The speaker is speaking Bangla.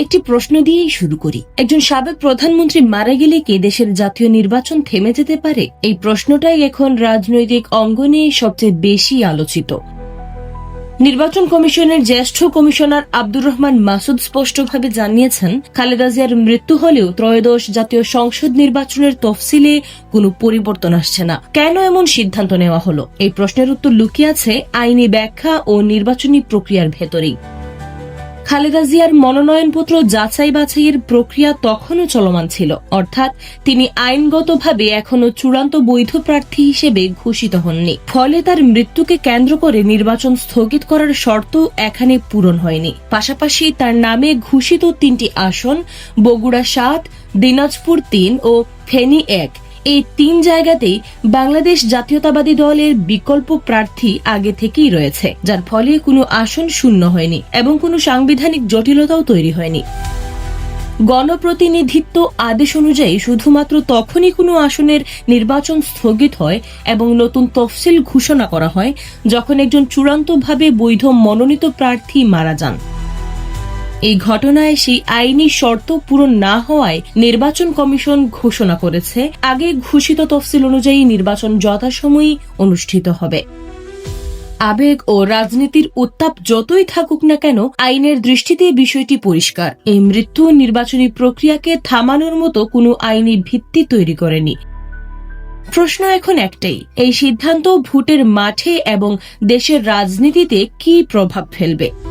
একটি প্রশ্ন দিয়েই শুরু করি। একজন সাবেক প্রধানমন্ত্রী মারা গেলে কি দেশের জাতীয় নির্বাচন থেমে যেতে পারে? এই প্রশ্নটাই এখন রাজনৈতিক অঙ্গনে সবচেয়ে বেশি আলোচিত। নির্বাচন কমিশনের জ্যেষ্ঠ কমিশনার আব্দুর রহমান মাসুদ স্পষ্টভাবে জানিয়েছেন, খালেদা জিয়ার মৃত্যু হলেও ত্রয়োদশ জাতীয় সংসদ নির্বাচনের তফসিলে কোনো পরিবর্তন আসছে না। কেন এমন সিদ্ধান্ত নেওয়া হলো? এই প্রশ্নের উত্তর লুকিয়ে আছে আইনি ব্যাখ্যা ও নির্বাচনী প্রক্রিয়ার ভেতরেই। খালেদা জিয়ার মনোনয়নপত্র যাচাই বাছাইয়ের প্রক্রিয়া তখনও চলমান ছিল। অর্থাৎ তিনি আইনগতভাবে এখনও চূড়ান্ত বৈধ প্রার্থী হিসেবে ঘোষিত হননি। ফলে তার মৃত্যুকে কেন্দ্র করে নির্বাচন স্থগিত করার শর্ত এখানে পূরণ হয়নি। পাশাপাশি তার নামে ঘোষিত তিনটি আসন, বগুড়া সাত, দিনাজপুর তিন ও ফেনী এক। এই তিন জায়গাতেই বাংলাদেশ জাতীয়তাবাদী দলের বিকল্প প্রার্থী আগে থেকেই রয়েছে, যার ফলে কোনো আসন শূন্য হয়নি এবং কোনো সাংবিধানিক জটিলতাও তৈরি হয়নি। গণপ্রতিনিধিত্ব আদেশ অনুযায়ী শুধুমাত্র তখনই কোনো আসনের নির্বাচন স্থগিত হয় এবং নতুন তফসিল ঘোষণা করা হয় যখন একজন চূড়ান্তভাবে বৈধ মনোনীত প্রার্থী মারা যান। এই ঘটনায় সেই আইনি শর্ত পূরণ না হওয়ায় নির্বাচন কমিশন ঘোষণা করেছে। আগে ঘোষিত তফসিল অনুযায়ী নির্বাচন যথাসময়ই অনুষ্ঠিত হবে। আবেগ ও রাজনীতির উত্তাপ যতই থাকুক না কেন, আইনের দৃষ্টিতে বিষয়টি পরিষ্কার। এই মৃত্যু নির্বাচনী প্রক্রিয়াকে থামানোর মতো কোনো আইনি ভিত্তি তৈরি করেনি। প্রশ্ন এখন একটাই, এই সিদ্ধান্ত ভোটের মাঠে এবং দেশের রাজনীতিতে কি প্রভাব ফেলবে?